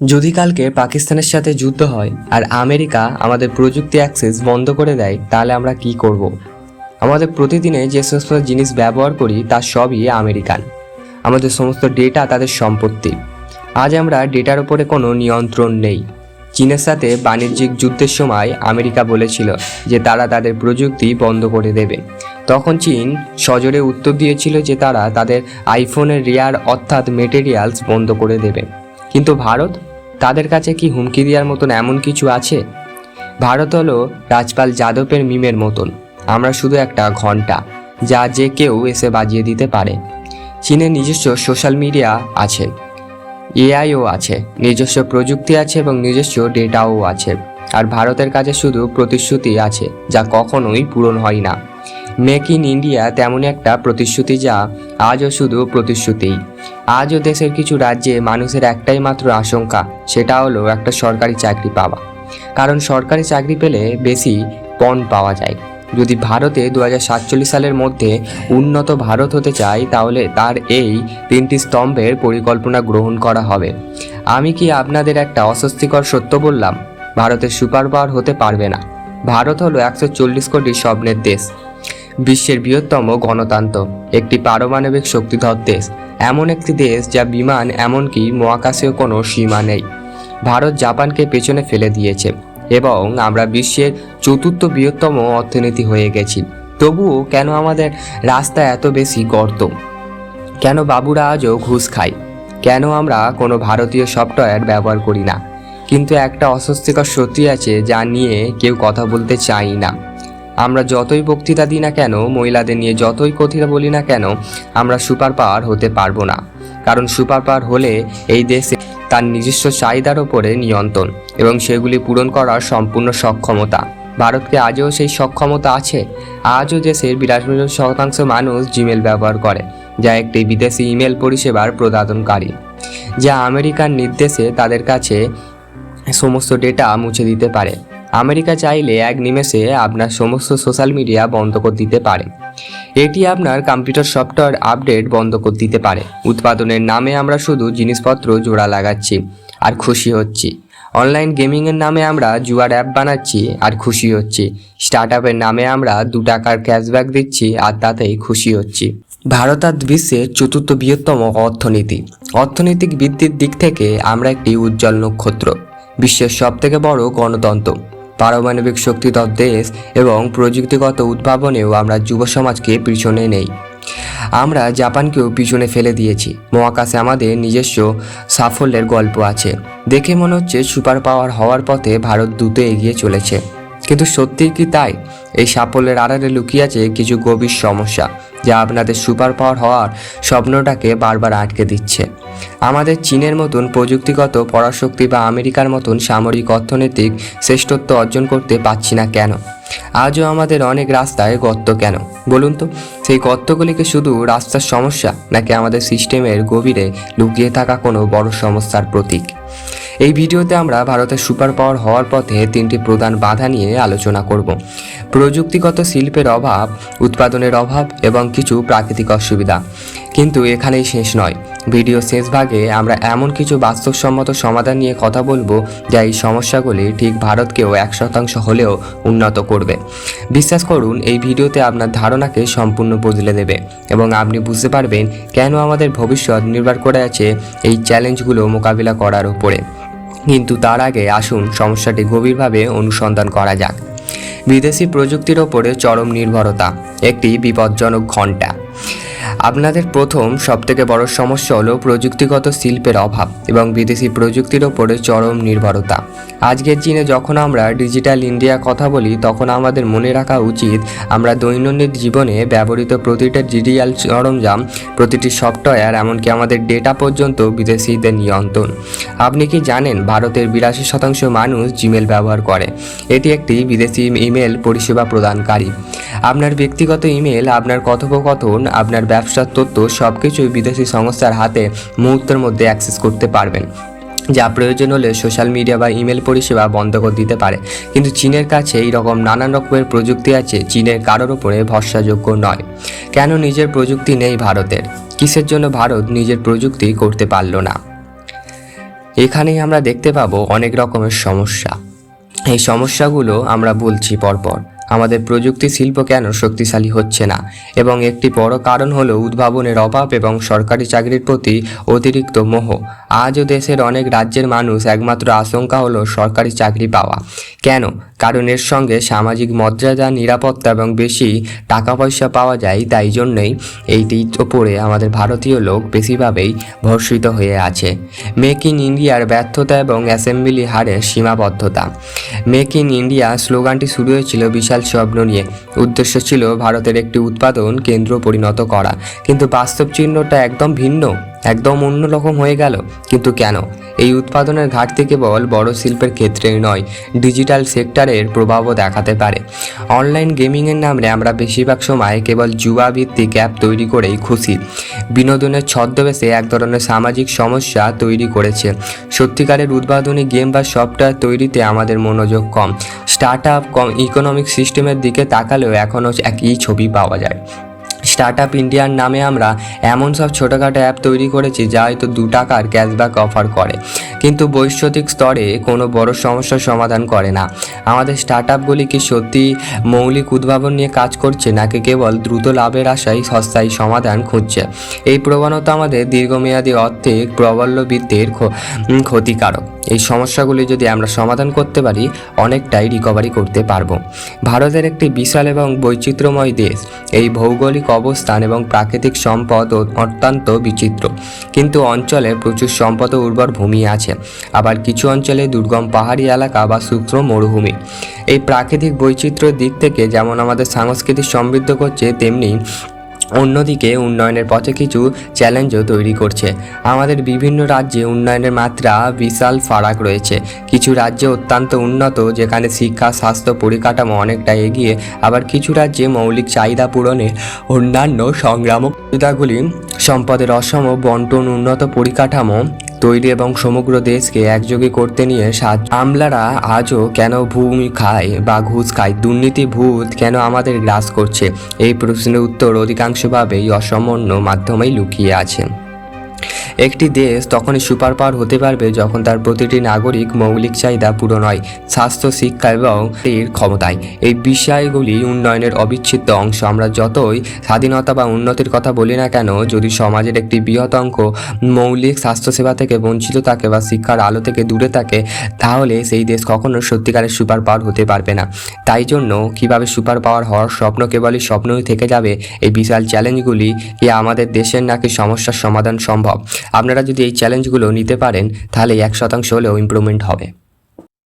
যদি কালকে পাকিস্তানের সাথে যুদ্ধ হয় আর আমেরিকা আমাদের প্রযুক্তি অ্যাক্সেস বন্ধ করে দেয়, তাহলে আমরা কি করব। আমাদের প্রতিদিনে যে সমস্ত জিনিস ব্যবহার করি, তা সবই আমেরিকান। আমাদের সমস্ত ডেটা তাদের সম্পত্তি। আজ আমরা ডেটার উপরে কোনো নিয়ন্ত্রণ নেই। চীনের সাথে বাণিজ্যিক যুদ্ধের সময় আমেরিকা বলেছিল যে তারা তাদের প্রযুক্তি বন্ধ করে দেবে। তখন চীন সজোরে উত্তর দিয়েছিল যে তারা তাদের আইফোনের রেয়ার অর্থাৎ মেটেরিয়ালস বন্ধ করে দেবে। কিন্তু ভারত, তাদের কাছে কি হুমকি দেওয়ার মতন এমন কিছু আছে? ভারত হলো রাজপাল যাদবের মিমের মতন। আমরা শুধু একটা ঘণ্টা যা যে কেউ এসে বাজিয়ে দিতে পারে। চীনের নিজস্ব সোশ্যাল মিডিয়া আছে। এআইও আছে, নিজস্ব প্রযুক্তি আছে এবং নিজস্ব ডেটাও আছে। আর ভারতের কাছে শুধু প্রতিশ্রুতি আছে, যা কখনোই পূরণ হয় না। মেক ইন ইন্ডিয়া তেমনই একটা প্রতিশ্রুতি, যা আজও শুধু প্রতিশ্রুতিই। আজও দেশের কিছু রাজ্যে মানুষের একটাই মাত্র আশঙ্কা, সেটা হলো একটা সরকারি চাকরি পাওয়া। কারণ সরকারি চাকরি পেলে বেশি পণ পাওয়া যায়। যদি ভারতে দুই হাজার সাতচল্লিশ সালের মধ্যে উন্নত ভারত হতে চায় তাহলে তার এই তিনটি স্তম্ভের পরিকল্পনা গ্রহণ করা হবে। আমি কি আপনাদের একটা অস্বস্তিকর সত্য বললাম? ভারতের সুপার পাওয়ার হতে পারবে না। ভারত হলো একশো চল্লিশ কোটি স্বপ্নের দেশ। বিশ্বের বৃহত্তম গণতন্ত্র, একটি পারমাণবিক শক্তিধর দেশ। এমন একটি দেশ যা বিমান এমনকি মহাকাশেও কোনো সীমা নেই। ভারত জাপানকে পেছনে ফেলে দিয়েছে এবং আমরা বিশ্বের চতুর্থ বৃহত্তম অর্থনীতি হয়ে গেছি। তবুও কেন আমাদের রাস্তা এত বেশি গর্ত? কেন বাবুরা আজও ঘুষ খায়? কেন আমরা কোনো ভারতীয় সফটওয়্যার ব্যবহার করি না? কিন্তু একটা অস্বস্তিকর সত্যি আছে যা নিয়ে কেউ কথা বলতে চাই না। আমরা যতই বক্তৃতা দিই না কেন, মহিলাদের নিয়ে যতই কথা বলি না কেন, আমরা সুপার পাওয়ার হতে পারব না। কারণ সুপার পাওয়ার হলে এই দেশে তার নিজস্ব চাহিদার ওপরে নিয়ন্ত্রণ এবং সেগুলি পূরণ করার সম্পূর্ণ সক্ষমতা। ভারতকে আজও সেই সক্ষমতা আছে। আজও দেশের বিরাশি শতাংশ মানুষ জিমেল ব্যবহার করে, যা একটি বিদেশি ইমেল পরিষেবার প্রদানকারী যা আমেরিকার নির্দেশে তাদের কাছে সমস্ত ডেটা মুছে দিতে পারে। আমেরিকা চাইলে এক নিমেষে আপনার সমস্ত সোশ্যাল মিডিয়া বন্ধ করে দিতে পারে। এটি আপনার কম্পিউটার সফটওয়্যার আপডেট বন্ধ করে দিতে পারে। উৎপাদনের নামে আমরা শুধু জিনিসপত্র জোড়া লাগাচ্ছি আর খুশি হচ্ছি। অনলাইন গেমিংয়ের নামে আমরা জুয়ার অ্যাপ বানাচ্ছি আর খুশি হচ্ছি। স্টার্ট আপের নামে আমরা দু টাকার ক্যাশব্যাক দিচ্ছি আর তাতেই খুশি হচ্ছি। ভারত আর বিশ্বের চতুর্থ বৃহত্তম অর্থনীতি। অর্থনৈতিক বৃদ্ধির দিক থেকে আমরা একটি উজ্জ্বল নক্ষত্র। বিশ্বের সবথেকে বড় গণতন্ত্র। পারমাণবিক শক্তিধর দেশ এবং প্রযুক্তিগত উদ্ভাবনেও আমরা যুব সমাজকে পিছনে নেই। আমরা জাপানকেও পিছনে ফেলে দিয়েছি। মহাকাশে আমাদের নিজস্ব সাফল্যের গল্প আছে। দেখে মনে হচ্ছে সুপার পাওয়ার হওয়ার পথে ভারত দ্রুত এগিয়ে চলেছে। কিন্তু সত্যিই কি তাই? এই সাফল্যের আড়ালে লুকিয়ে আছে কিছু গভীর সমস্যা। যা আপনাদের সুপার পাওয়ার হওয়ার স্বপ্নটাকে বারবার আটকে দিচ্ছে। আমাদের চীনের মতন প্রযুক্তিগত পরাশক্তি বা আমেরিকার মতন সামরিক অর্থনৈতিক শ্রেষ্ঠত্ব অর্জন করতে পারছি না কেন? আজও আমাদের অনেক রাস্তায় গর্ত কেন? বলুন তো, সেই গর্তগুলিকে শুধু রাস্তার সমস্যা, নাকি আমাদের সিস্টেমের গভীরে লুকিয়ে থাকা কোনো বড় সমস্যার প্রতীক? এই ভিডিওতে আমরা ভারতের সুপার পাওয়ার হওয়ার পথে তিনটি প্রধান বাধা নিয়ে আলোচনা করব। প্রযুক্তিগত শিল্পের অভাব, উৎপাদনের অভাব এবং কিছু প্রাকৃতিক অসুবিধা। কিন্তু এখানেই শেষ নয়। ভিডিও শেষ ভাগে আমরা এমন কিছু বাস্তবসম্মত সমাধান নিয়ে কথা বলব যা এই সমস্যাগুলি ঠিক ভারতকেও এক শতাংশ হলেও উন্নত করবে। বিশ্বাস করুন, এই ভিডিওতে আপনার ধারণাকে সম্পূর্ণ বদলে দেবে এবং আপনি বুঝতে পারবেন কেন আমাদের ভবিষ্যৎ নির্ভর করে আছে এই চ্যালেঞ্জগুলো মোকাবিলা করার উপরে। কিন্তু তার আগে আসুন সমস্যাটি গভীরভাবে অনুসন্ধান করা যাক। বিদেশি প্রযুক্তির ওপরে চরম নির্ভরতা, একটি বিপজ্জনক ঘণ্টা। আপনাদের প্রথম সবথেকে বড় সমস্যা হলো প্রযুক্তিগত শিল্পের অভাব এবং বিদেশি প্রযুক্তির ওপরে চরম নির্ভরতা। আজকের দিনে যখন আমরা ডিজিটাল ইন্ডিয়া কথা বলি, তখন আমাদের মনে রাখা উচিত আমরা দৈনন্দিন জীবনে ব্যবহৃত প্রতিটা ডিজিটাল সরঞ্জাম, প্রতিটি সফটওয়্যার, এমনকি আমাদের ডেটা পর্যন্ত বিদেশিদের নিয়ন্ত্রণ। আপনি কি জানেন ভারতের বিরাশি শতাংশ মানুষ জিমেল ব্যবহার করে? এটি একটি বিদেশি ইমেল পরিষেবা প্রদানকারী। আপনার ব্যক্তিগত ইমেল, আপনার কথোপকথন, আপনার ব্যবসার তথ্য সব কিছুই বিদেশি সংস্থার হাতে মুহূর্তের মধ্যে অ্যাক্সেস করতে পারবেন, যা প্রয়োজন হলে সোশ্যাল মিডিয়া বা ইমেল পরিষেবা বন্ধ করে দিতে পারে। কিন্তু চীনের কাছে এই রকম নানান রকমের প্রযুক্তি আছে, চীনের কারোর ওপরে ভরসাযোগ্য নয়। কেন নিজের প্রযুক্তি নেই ভারতের? কিসের জন্য ভারত নিজের প্রযুক্তি করতে পারল না? এখানেই আমরা দেখতে পাবো অনেক রকমের সমস্যা। এই সমস্যাগুলো আমরা বলছি পরপর। আমাদের প্রযুক্তি শিল্প কেন শক্তিশালী হচ্ছে না? এবং একটি বড় কারণ হলো উদ্ভাবনের অভাব এবং সরকারি চাকরির প্রতি অতিরিক্ত মোহ। আজও দেশের অনেক রাজ্যের মানুষ একমাত্র আশঙ্কা হলো সরকারি চাকরি পাওয়া। কেন? কারণ এর সঙ্গে সামাজিক মর্যাদা, নিরাপত্তা এবং বেশি টাকা পয়সা পাওয়া যায়, তাই জন্যই এইটির ওপরে আমাদের ভারতীয় লোক বেশিভাবেই ভর্ষিত হয়ে আছে। মেক ইন ইন্ডিয়ার ব্যর্থতা এবং অ্যাসেম্বলি হারের সীমাবদ্ধতা। মেক ইন ইন্ডিয়া স্লোগানটি শুরু হয়েছিল বিশাল স্বপ্ন নিয়ে। উদ্দেশ্য ছিল ভারতের একটি উৎপাদন কেন্দ্র পরিণত করা। কিন্তু বাস্তব চিহ্নটা একদম ভিন্ন। একদম অন্যরকম হয়ে গেল। কিন্তু কেন? এই উৎপাদনের ঘাটতি কেবল বড় শিল্পের ক্ষেত্রেই নয়, ডিজিটাল সেক্টরের প্রভাবও দেখাতে পারে। অনলাইন গেমিংয়ের নামে আমরা বেশিরভাগ সময় কেবল জুয়া ভিত্তিক অ্যাপ তৈরি করেই খুশি। বিনোদনের ছদ্মবেশে এক ধরনের সামাজিক সমস্যা তৈরি করেছে। সত্যিকারের উদ্ভাবনী গেম বা সফটওয়্যার তৈরিতে আমাদের মনোযোগ কম। স্টার্ট আপ কম, ইকোনমিক সিস্টেমের দিকে তাকালেও এখনও একই ছবি পাওয়া যায়। স্টার্ট আপ ইন্ডিয়ার নামে আমরা এমন সব ছোটোখাটো অ্যাপ তৈরি করেছি যা হয়তো দু টাকার ক্যাশব্যাক অফার করে। কিন্তু বৈশ্বয়িক স্তরে কোনো বড় সমস্যার সমাধান করে না। আমাদের স্টার্ট আপগুলি কি সত্যি মৌলিক উদ্ভাবন নিয়ে কাজ করছে, নাকি কেবল দ্রুত লাভের আশায় সস্তায় সমাধান খুঁজছে? এই প্রবণতা আমাদের দীর্ঘমেয়াদী অর্থে প্রবল্যবিত্তের ক্ষ- ক্ষতিকারক। এই সমস্যাগুলি যদি আমরা সমাধান করতে পারি, অনেকটাই রিকভারি করতে পারব। ভারতের একটি বিশাল এবং বৈচিত্র্যময় দেশ। এই ভৌগোলিক অবস্থান এবং প্রাকৃতিক সম্পদ অত্যন্ত বিচিত্র। কিন্তু অঞ্চলে প্রচুর সম্পদ ও উর্বর ভূমি আছে। আবার কিছু অঞ্চলে দুর্গম পাহাড়ি এলাকা বা শুক্র মরুভূমি। এই প্রাকৃতিক বৈচিত্র্যের দিক থেকে যেমন আমাদের সাংস্কৃতিক সমৃদ্ধ করছে, তেমনি অন্যদিকে উন্নয়নের পথে কিছু চ্যালেঞ্জও তৈরি করছে। আমাদের বিভিন্ন রাজ্যে উন্নয়নের মাত্রা বিশাল ফারাক রয়েছে। কিছু রাজ্যে অত্যন্ত উন্নত, যেখানে শিক্ষা, স্বাস্থ্য পরিকাঠামো অনেকটা এগিয়ে, আবার কিছু রাজ্যে মৌলিক চাহিদা পূরণে অন্যান্য সংগ্রামক সুবিধাগুলি, সম্পদের অসম বন্টন, উন্নত পরিকাঠামো তৈরি এবং সমগ্র দেশকে একযোগে করতে নিয়ে সাজ আমলারা আজও কেন ভূমি খায় বা ঘুষ খায়? দুর্নীতি, ভূত কেন আমাদের গ্রাস করছে? এই প্রশ্নের উত্তর অধিকাংশভাবেই অসামান্য মাধ্যমেই লুকিয়ে আছে। একটি দেশ তখনই সুপার পাওয়ার হতে পারবে যখন তার প্রতিটি নাগরিক মৌলিক চাহিদা পূরণ হয়, স্বাস্থ্য, শিক্ষা এবং এর ক্ষমতায়। এই বিষয়গুলি উন্নয়নের অবিচ্ছেদ্য অংশ। আমরা যতই স্বাধীনতা বা উন্নতির কথা বলি না কেন, যদি সমাজের একটি বৃহৎ অঙ্ক মৌলিক স্বাস্থ্যসেবা থেকে বঞ্চিত থাকে বা শিক্ষার আলো থেকে দূরে থাকে, তাহলে সেই দেশ কখনো সত্যিকারের সুপার পাওয়ার হতে পারবে না। তাই জন্য কীভাবে সুপার পাওয়ার হওয়ার স্বপ্ন কেবলই স্বপ্নই থেকে যাবে, এই বিশাল চ্যালেঞ্জগুলি কি আমাদের দেশের নাকি সমস্যার সমাধান সম্ভব আপনারা যদি এই চ্যালেঞ্জগুলো নিতে পারেন তাহলে এক শতাংশ হলেও ইম্প্রুভমেন্ট হবে।